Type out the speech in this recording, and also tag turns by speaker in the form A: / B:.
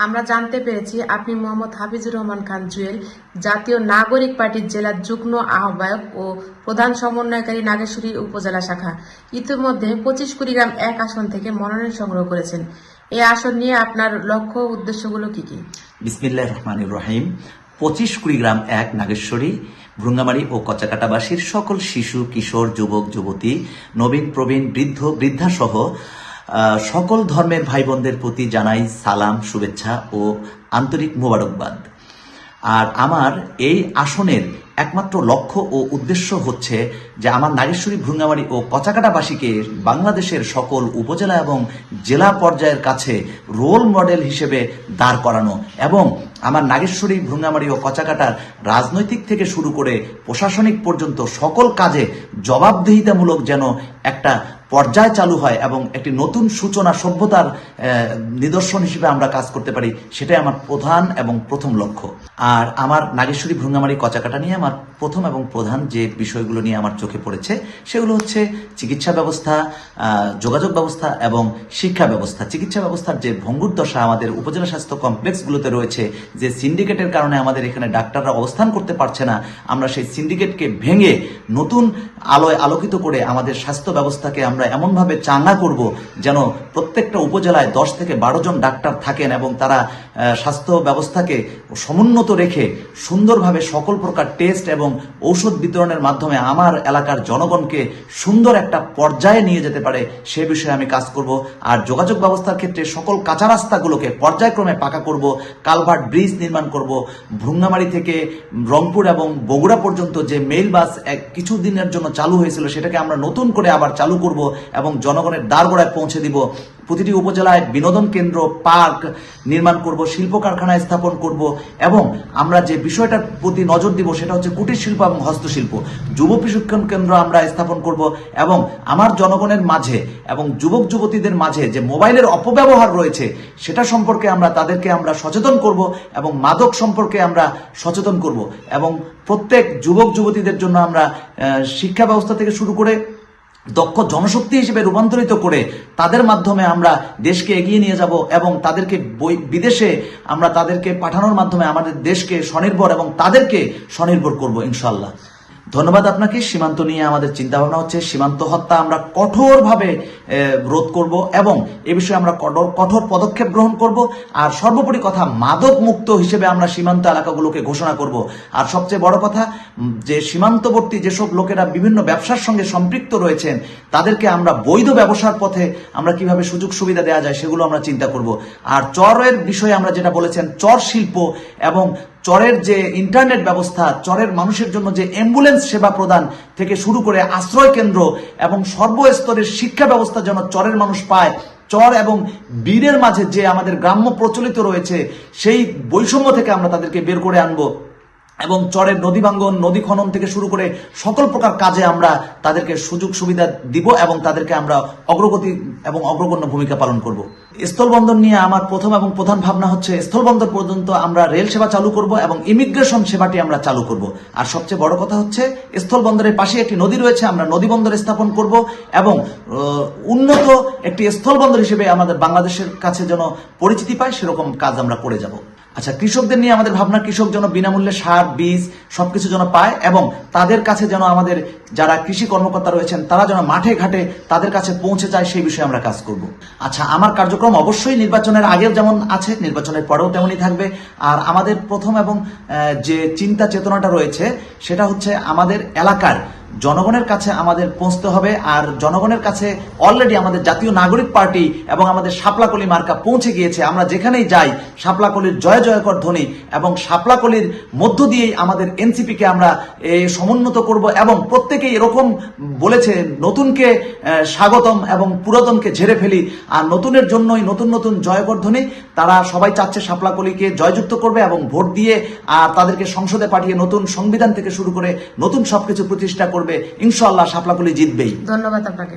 A: আমরা জানতে পেরেছি আপনি মোহাম্মদ হাফিজুর রহমান খান জুয়েল জাতীয় নাগরিক পার্টির জেলার যুগ্ম আহ্বায়ক ও প্রধান সমন্বয়কারী নাগেশ্বরী উপজেলা শাখা। ইতিমধ্যে পঁচিশ কুড়িগ্রাম এক আসন থেকে মনোনয়ন সংগ্রহ করেছেন। এই আসন নিয়ে আপনার লক্ষ্য উদ্দেশ্যগুলো কি কি?
B: বিসমিল্লাহ রহমানুর রহিম। পঁচিশ কুড়িগ্রাম এক নাগেশ্বরী ভ্রুঙ্গামারি ও কচাকাটাবাসীর সকল শিশু কিশোর যুবক যুবতী নবীন প্রবীণ বৃদ্ধ বৃদ্ধা সহ আহ, সকল ধর্মের ভাই বোনদের প্রতি জানাই সালাম, শুভেচ্ছা ও আন্তরিক মোবারকবাদ। আর আমার এই আসনের একমাত্র লক্ষ্য ও উদ্দেশ্য হচ্ছে যে আমার নাগেশ্বরী ভ্রুঙ্গামারি ও কচাকাটাবাসীকে বাংলাদেশের সকল উপজেলা এবং জেলা পর্যায়ের কাছে রোল মডেল হিসেবে দাঁড় করানো এবং আমার নাগেশ্বরী ভ্রুঙ্গামারি ও কচাকাটার রাজনৈতিক থেকে শুরু করে প্রশাসনিক পর্যন্ত সকল কাজে জবাবদিহিতামূলক যেন একটা পর্যায় চালু হয় এবং একটি নতুন সূচনা সভ্যতার নিদর্শন হিসেবে আমরা কাজ করতে পারি, সেটাই আমার প্রধান এবং প্রথম লক্ষ্য। আর আমার নাগেশ্বরী ভ্রুঙ্গামারি কচাকাটা নিয়ে আমার প্রথম এবং প্রধান যে বিষয়গুলো নিয়ে আমার চোখে পড়েছে, সেগুলো হচ্ছে চিকিৎসা ব্যবস্থা যোগাযোগ ব্যবস্থা এবং শিক্ষা ব্যবস্থা। চিকিৎসা ব্যবস্থার যে ভঙ্গুর দশা আমাদের উপজেলা স্বাস্থ্য কমপ্লেক্সগুলোতে রয়েছে, যে সিন্ডিকেটের কারণে আমাদের এখানে ডাক্তাররা অবস্থান করতে পারছে না, আমরা সেই সিন্ডিকেটকে ভেঙে নতুন আলোয় আলোকিত করে আমাদের স্বাস্থ্য ব্যবস্থাকে আমরা এমনভাবে চাঙ্গা করব যেন প্রত্যেকটা উপজেলায় দশ থেকে বারো জন ডাক্তার থাকেন এবং তারা স্বাস্থ্য ব্যবস্থাকে সমুন্নত রেখে সুন্দরভাবে সকল প্রকার টেস্ট এবং ঔষধ বিতরণের মাধ্যমে আমার এলাকার জনগণকে সুন্দর একটা পর্যায়ে নিয়ে যেতে পারে সে বিষয়ে আমি কাজ করব। আর যোগাযোগ ব্যবস্থার ক্ষেত্রে সকল কাঁচা রাস্তাগুলোকে পর্যায়ক্রমে পাকা করব, কালভার্ট ব্রিজ নির্মাণ করব, ভ্রুঙ্গামারি থেকে রংপুর এবং বগুড়া পর্যন্ত যে মেইল বাস এক কিছু দিনের জন্য চালু হয়েছিল সেটাকে আমরা নতুন করে আবার চালু করব এবং জনগণের দ্বারগোড়ায় পৌঁছে দিব। প্রতিটি উপজেলায় বিনোদন কেন্দ্র, পার্ক নির্মাণ করব, শিল্প কারখানা স্থাপন করব এবং আমরা যে বিষয়টার প্রতি নজর দিব সেটা হচ্ছে কুটির শিল্প এবং হস্তশিল্প। যুব প্রশিক্ষণ কেন্দ্র আমরা স্থাপন করব এবং আমার জনগণের মাঝে এবং যুবক যুবতীদের মাঝে যে মোবাইলের অপব্যবহার রয়েছে সেটা সম্পর্কে আমরা তাদেরকে আমরা সচেতন করব এবং মাদক সম্পর্কে আমরা সচেতন করব এবং প্রত্যেক যুবক যুবতীদের জন্য আমরা শিক্ষা ব্যবস্থা থেকে শুরু করে দক্ষ জনশক্তি হিসেবে রূপান্তরিত করে তাদের মাধ্যমে আমরা দেশকে এগিয়ে নিয়ে যাব এবং তাদেরকে বিদেশে আমরা তাদেরকে পাঠানোর মাধ্যমে আমাদের দেশকে স্বনির্ভর এবং তাদেরকে স্বনির্ভর করব ইনশাল্লাহ ধন্যবাদ আপনাকে। সীমান্ত নিয়ে আমাদের চিন্তা ভাবনা হচ্ছে, সীমান্ত হত্যা আমরা কঠোরভাবে রোধ করব এবং এ বিষয়ে আমরা কঠোর কঠোর পদক্ষেপ গ্রহণ করব। আর সর্বোপরি কথা মাদক মুক্ত হিসেবে আমরা সীমান্ত এলাকাগুলোকে ঘোষণা করব। আর সবচেয়ে বড় কথা, যে সীমান্তবর্তী যেসব লোকেরা বিভিন্ন ব্যবসার সঙ্গে সম্পৃক্ত রয়েছেন, তাদেরকে আমরা বৈধ ব্যবসার পথে আমরা কীভাবে সুযোগ সুবিধা দেওয়া যায় সেগুলো আমরা চিন্তা করব। আর চরের বিষয়ে আমরা যেটা বলেছেন, চর শিল্প এবং চরের যে ইন্টারনেট ব্যবস্থা, চরের মানুষের জন্য যে অ্যাম্বুলেন্স সেবা প্রদান থেকে শুরু করে আশ্রয় কেন্দ্র এবং সর্বস্তরের শিক্ষা ব্যবস্থা যেন চরের মানুষ পায়, চর এবং বীরের মাঝে যে আমাদের গ্রাম্য প্রচলিত রয়েছে, সেই বৈষম্য থেকে আমরা তাদেরকে বের করে আনব। এবং চরের নদী ভাঙ্গন, নদী খনন থেকে শুরু করে সকল প্রকার কাজে আমরা তাদেরকে সুযোগ সুবিধা দিব এবং তাদেরকে আমরা অগ্রগতি এবং অগ্রগণ্য ভূমিকা পালন করব। স্থলবন্দর নিয়ে আমার প্রথম এবং প্রধান ভাবনা হচ্ছে, স্থলবন্দর পর্যন্ত আমরা রেল সেবা চালু করব এবং ইমিগ্রেশন সেবাটি আমরা চালু করব। আর সবচেয়ে বড় কথা হচ্ছে, স্থলবন্দরের পাশে একটি নদী রয়েছে, আমরা নদী বন্দর স্থাপন করব এবং উন্নত একটি স্থলবন্দর হিসেবে আমাদের বাংলাদেশের কাছে যেন পরিচিতি পায়, সেরকম কাজ আমরা করে যাব। আচ্ছা কৃষকদের নিয়ে আমাদের ভাবনা, কৃষক যেন বিনামূল্যে সার, বীজ সবকিছু যেন পায় এবং তাদের কাছে যেন আমাদের যারা কৃষি কর্মকর্তা রয়েছেন, তারা যেন মাঠে ঘাটে তাদের কাছে পৌঁছে যায়, সেই বিষয়ে আমরা কাজ করব। আচ্ছা আমার কার্যক্রম অবশ্যই নির্বাচনের আগের যেমন আছে, নির্বাচনের পরেও তেমনই থাকবে। আর আমাদের প্রথম এবং যে চিন্তা চেতনাটা রয়েছে, সেটা হচ্ছে আমাদের এলাকার জনগণের কাছে আমাদের পৌঁছতে হবে, আর জনগণের কাছে অলরেডি আমাদের জাতীয় নাগরিক পার্টি এবং আমাদের শাপলাকলি মার্কা পৌঁছে গিয়েছে। আমরা যেখানেই যাই, শাপলাকলির জয় জয়কর ধ্বনি এবং শাপলাকলির মধ্য দিয়েই আমাদের এনসিপিকে আমরা সমুন্নত করব এবং প্রত্যেকেই এরকম বলেছে, নতুনকে স্বাগতম এবং পুরাতনকে ঝেড়ে ফেলি। আর নতুনের জন্যই নতুন নতুন জয়কর ধ্বনি, তারা সবাই চাচ্ছে শাপলাকলিকে জয়যুক্ত করবে এবং ভোট দিয়ে, আর তাদেরকে সংসদে পাঠিয়ে নতুন সংবিধান থেকে শুরু করে নতুন সবকিছু প্রতিষ্ঠা করবে। ইনশাল্লাহ শাপলাকলি জিতবেই।
A: ধন্যবাদ আপনাকে।